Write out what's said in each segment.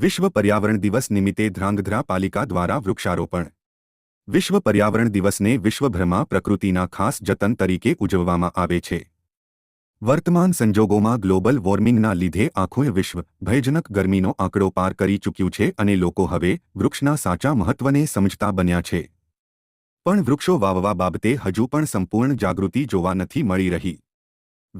વિશ્વ પર્યાવરણ દિવસ નિમિત્તે ધ્રાંગધ્રા પાલિકા દ્વારા વૃક્ષારોપણ. વિશ્વ પર્યાવરણ દિવસને વિશ્વભરમાં પ્રકૃતિના ખાસ જતન તરીકે ઉજવવામાં આવે છે. વર્તમાન સંજોગોમાં ગ્લોબલ વોર્મિંગના લીધે આખું વિશ્વ ભયજનક ગરમીનો આંકડો પાર કરી ચૂક્યું છે અને લોકો હવે વૃક્ષના સાચા મહત્વને સમજતા બન્યા છે. પણ વૃક્ષો વાવવા બાબતે હજુ પણ સંપૂર્ણ જાગૃતિ જોવા નથી મળી રહી.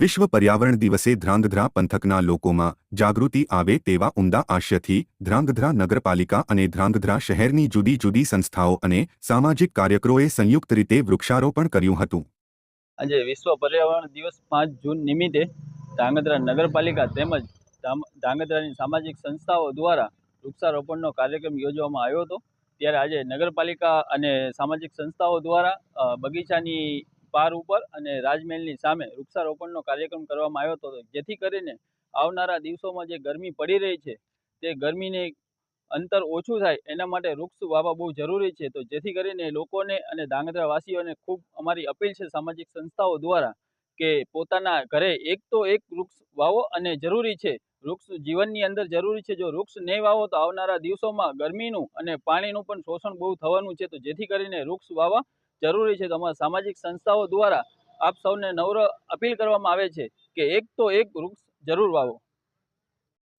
વિશ્વ પર્યાવરણ દિવસે ધ્રાંગધ્રા પંથકના લોકોમાં જાગૃતિ આવે તેવા ઉમદા આશયથી ધ્રાંગધ્રા નગરપાલિકા અને ધ્રાંગધ્રા શહેરની જુદી જુદી સંસ્થાઓ અને સામાજિક કાર્યકરોએ સંયુક્ત રીતે વૃક્ષારોપણ કર્યું હતું. આજે વિશ્વ પર્યાવરણ દિવસ પાંચ જૂન નિમિત્તે ધ્રાંગધ્રા નગરપાલિકા તેમજ ધ્રાંગધ્રાની સામાજિક સંસ્થાઓ દ્વારા વૃક્ષારોપણનો કાર્યક્રમ યોજવામાં આવ્યો હતો. ત્યારે આજે નગરપાલિકા અને સામાજિક સંસ્થાઓ દ્વારા બગીચાની પાર ઉપર અને રાજમહેલની સામે વૃક્ષારોપણનો કાર્યક્રમ કરવામાં આવ્યો હતો. જેથી કરીને આવનારા દિવસોમાં જે ગરમી પડી રહી છે, તે ગરમીને અંતર ઓછું થાય, એના માટે વૃક્ષ વાવવા બહુ જરૂરી છે. તો જેથી કરીને લોકોને અને ધાંગધ્રાવાસીઓને ખૂબ અમારી અપીલ છે સામાજિક સંસ્થાઓ દ્વારા કે પોતાના ઘરે એક તો એક વૃક્ષ વાવો અને જરૂરી છે, વૃક્ષ જીવનની અંદર જરૂરી છે. જો વૃક્ષ નહીં વાવો તો આવનારા દિવસોમાં ગરમીનું અને પાણીનું પણ શોષણ બહુ થવાનું છે. તો જેથી કરીને વૃક્ષ વાવવા જરૂરી છે તો અમારા સામાજિક સંસ્થાઓ દ્વારા આપ સૌને નમ્ર અપીલ કરવામાં આવે છે કે એક તો એક વૃક્ષ જરૂર વાવો.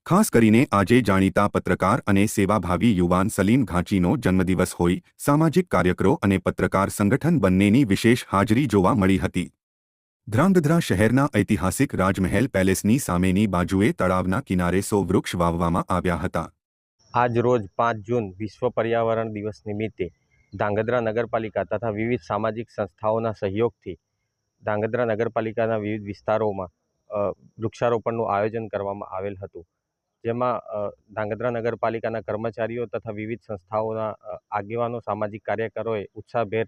ખાસ કરીને આજે જાણીતા પત્રકાર અને સેવાભાવી યુવાન સલીમ ઘાંચીનો જન્મદિવસ હોય સામાજિક કાર્યકરો અને પત્રકાર સંગઠન બંનેની વિશેષ હાજરી જોવા મળી હતી. ધ્રાંગધ્રા શહેરના ઐતિહાસિક રાજમહેલ પેલેસની સામેની બાજુએ તળાવના કિનારે સો વૃક્ષ વાવવામાં આવ્યા હતા. આજ રોજ પાંચ જૂન વિશ્વ પર્યાવરણ દિવસ નિમિત્તે ધાંગધ્રા નગરપાલિકા તથા વિવિધ સામાજિક સંસ્થાઓના સહયોગથી ધાંગધ્રા નગરપાલિકાના વિવિધ વિસ્તારોમાં વૃક્ષારોપણનું આયોજન કરવામાં આવેલ હતું. જેમાં ધાંગધ્રા નગરપાલિકાના કર્મચારીઓ તથા વિવિધ સંસ્થાઓના આગેવાનો, સામાજિક કાર્યકરોએ ઉત્સાહભેર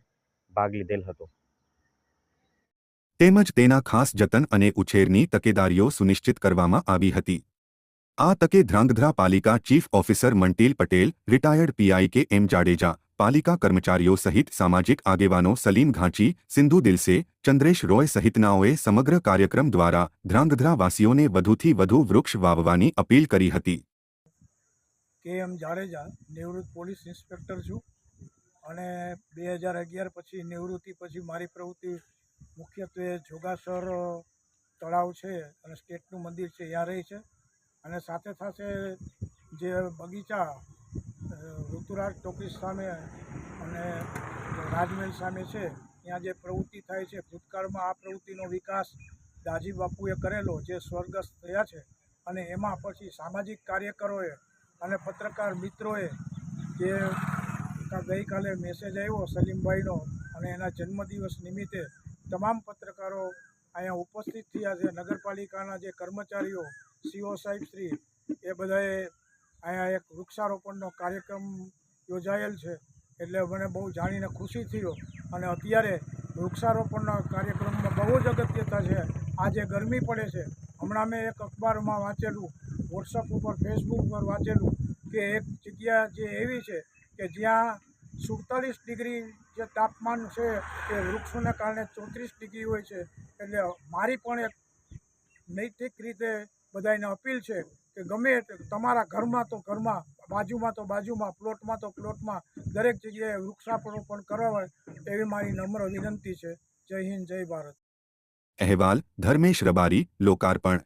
ભાગ લીધેલ હતો. તેમજ તેના ખાસ જતન અને ઉછેરની તકેદારીઓ સુનિશ્ચિત કરવામાં આવી હતી. આ તકે ધ્રાંગધ્રા પાલિકા chief officer મંટીલ Patel, retired PI K M Jadeja પાલિકા કર્મચારીઓ સહિત સામાજિક આગેવાનો સલીમ ઘાંચી, સિંધુ દિલસે, ચંદ્રેશ રોય સહિતનાઓએ સમગ્ર કાર્યક્રમ દ્વારા ધ્રાંગધ્રાવાસીઓને વધુથી વધુ વૃક્ષ વાવવાની અપીલ કરી હતી. કે એમ જાડેજા નિવૃત્ત પોલીસ ઇન્સ્પેક્ટર છું અને બે હજાર અગિયાર પછી નિવૃત્તિ પછી મારી પ્રવૃત્તિ મુખ્યત્વે જોગાસર તળાવ છે અને સ્ટેટનું મંદિર છે ત્યાં રહી છે. અને સાથે સાથે જે બગીચા ઋતુરાજ ટોકીસ સામે અને રાજમહેલ સામે છે, ત્યાં જે પ્રવૃત્તિ થાય છે, ભૂતકાળમાં આ પ્રવૃત્તિનો વિકાસ દાજી બાપુએ કરેલો, જે સ્વર્ગસ્થ થયા છે અને એમાં પછી સામાજિક કાર્યકરોએ અને પત્રકાર મિત્રોએ જે ગઈકાલે મેસેજ આવ્યો સલીમભાઈનો અને એના જન્મદિવસ નિમિત્તે તમામ પત્રકારો અહીંયા ઉપસ્થિત થયા છે. નગરપાલિકાના જે કર્મચારીઓ સીઓ સાહેબ શ્રી, એ બધાએ અહીંયા એક વૃક્ષારોપણનો કાર્યક્રમ યોજાયેલ છે. એટલે મને બહુ જાણીને ખુશી થયો. અને અત્યારે વૃક્ષારોપણના કાર્યક્રમમાં બહુ જ અગત્યતા છે. આજે ગરમી પડે છે. હમણાં મેં એક અખબારમાં વાંચેલું વોટ્સઅપ ઉપર ફેસબુક ઉપર વાંચેલું કે એક જગ્યા જે એવી છે કે જ્યાં સુડતાલીસ ડિગ્રી જે તાપમાન છે એ વૃક્ષોને કારણે ચોત્રીસ ડિગ્રી હોય છે. એટલે મારી પણ એક નૈતિક રીતે બધાને અપીલ છે કે ગમે તમારા ઘરમાં તો ઘરમાં, બાજુમાં તો બાજુમાં, પ્લોટમાં તો પ્લોટમાં, દરેક જગ્યાએ વૃક્ષારોપણ કરવા એવી મારી નમ્ર વિનંતી છે. જય હિન્દ, જય ભારત. અહેવાલ, ધર્મેશ રબારી, લોકાર્પણ.